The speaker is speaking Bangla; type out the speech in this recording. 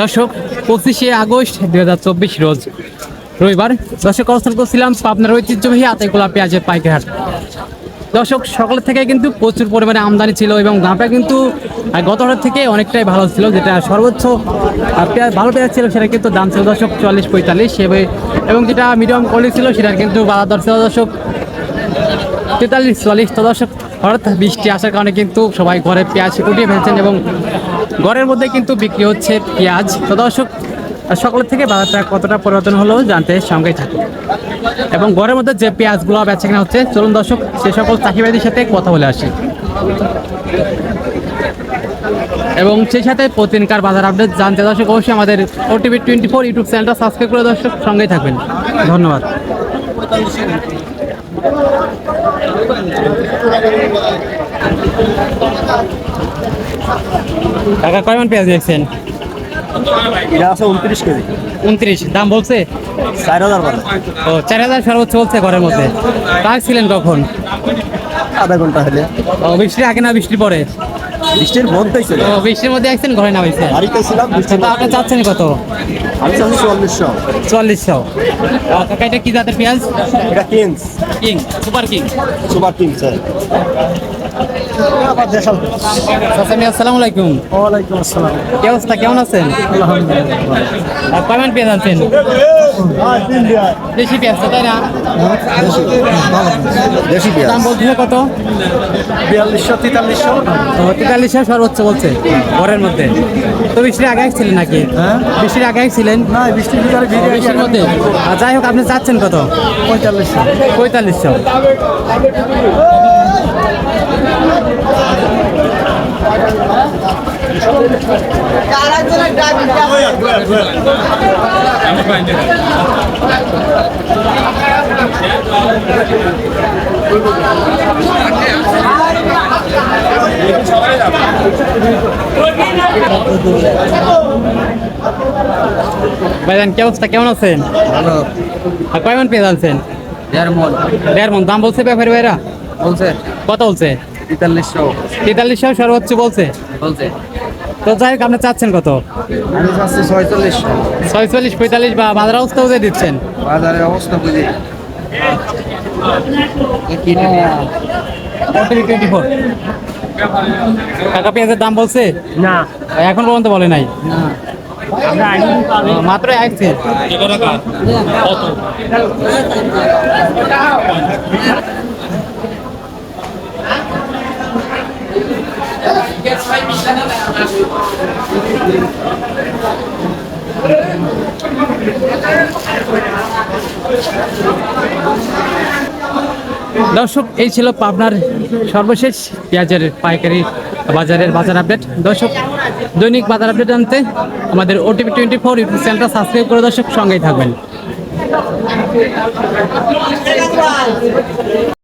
দর্শক, পঁচিশে আগস্ট দুই হাজার চব্বিশ রোজ রবিবার দর্শক অবস্থান করছিলাম আপনার ঐতিহ্যবাহী আতাইকুলা পেঁয়াজের পাইকারি দর্শক সকালের থেকে কিন্তু প্রচুর পরিমাণে আমদানি ছিল এবং দামটা কিন্তু গত হাটের থেকে অনেকটাই ভালো ছিল, যেটা সর্বোচ্চ ভালো পেঁয়াজ ছিল সেটা কিন্তু দাম ছিল দর্শক চুয়াল্লিশ পঁয়তাল্লিশ এবং যেটা মিডিয়াম কোয়ালিটি ছিল, সেটার কিন্তু বাজার দর ছিল দর্শক তেতাল্লিশ, চুয়াল্লিশ তো দর্শক হঠাৎ বৃষ্টি আসার কারণে কিন্তু সবাই ঘরে পেঁয়াজ কুটিয়ে ফেলছেন এবং ঘরের মধ্যে কিন্তু বিক্রি হচ্ছে পেঁয়াজ। তো দর্শক, সকলের থেকে বাজারটা কতটা পরিবর্তন হলো জানতে সঙ্গেই থাকুন। এবং ঘরের মধ্যে যে পেঁয়াজগুলো বেচা কেনা হচ্ছে, চলুন দর্শক, সে সকল চাষিবাদীর সাথে কথা বলে আসি। এবং সেই সাথে প্রতিদিনকার বাজার আপডেট জানতে দর্শক, অবশ্যই আমাদের ওটিভি টোয়েন্টি ফোর ইউটিউব চ্যানেলটা সাবস্ক্রাইব করে দর্শক, সঙ্গেই থাকবেন। ধন্যবাদ। কাকা কয় মান পেঁয়াজ দেখছেন? এটা আছে উনত্রিশ কেজি। উনত্রিশ দাম বলছে? চার হাজার ও চার হাজার সর্বোচ্চ বলছে ঘরের মধ্যে। রাখছিলেন কখন? আধা ঘণ্টা হলে। ও বৃষ্টির আগে না বৃষ্টির পরে? বৃষ্টির মধ্যেই ছিল বৃষ্টির মধ্যে আসছেন ঘরে নামাইছেন বাড়িতে ছিলাম বৃষ্টি তো আপনি চাচ্ছেন কত? আমি চাচ্ছি চল্লিশশো চল্লিশশো কাকা এটা কি জাতের পেঁয়াজ? এটা kings. King super king super king sir আসসালামু আলাইকুম। ওয়ালাইকুম আসসালাম। কি অবস্থা? কেমন আছেন? আলহামদুলিল্লাহ। আর কয়মান পেঁয়াজ আনছেন দেশি তাই না? দেশি পেঁয়াজ। দাম বলছিল কত? বিয়াল্লিশশো তেতাল্লিশশো। সর্বোচ্চ বলছে ঘরের মধ্যে। তো বৃষ্টির আগে ছিলেন নাকি? হ্যাঁ। বৃষ্টির আগে ছিলেন না বৃষ্টির ভিতরে ও, বৃষ্টির মধ্যে। আর যাই হোক আপনি চাচ্ছেন কত? পঁয়তাল্লিশশো। পঁয়তাল্লিশশো। ভাইজান কি অবস্থা? কেমন আছেন? ভালো। আর কয়মান পেয়ে আনছেন? দেড় মন। দেড় মন। দাম বলছে ব্যাপারী ভাইরা? বলছে। কত বলছে? তেতাল্লিশশো। তেতাল্লিশশো সর্বোচ্চ বলছে? বলছে। তো যাই হোক আপনি চাচ্ছেন কত? আমি চাচ্ছি ছয়চল্লিশশো ছয়চল্লিশ পঁয়তাল্লিশ বা বাজার অবস্থা বুঝে দিচ্ছেন? বাজারের অবস্থা বুঝি। টাকা পেঁয়াজের দাম বলছে? না। এখন পর্যন্ত বলে নাই? মাত্র আসছে দর্শক, এই ছিল পাবনার সর্বশেষ পেঁয়াজের পাইকারি বাজারের বাজার আপডেট। দর্শক, দৈনিক বাজার আপডেট আনতে আমাদের ওটিপি টোয়েন্টি ফোর ইউটিউব চ্যানেলটা সাবস্ক্রাইব করে দর্শক সঙ্গেই থাকবেন।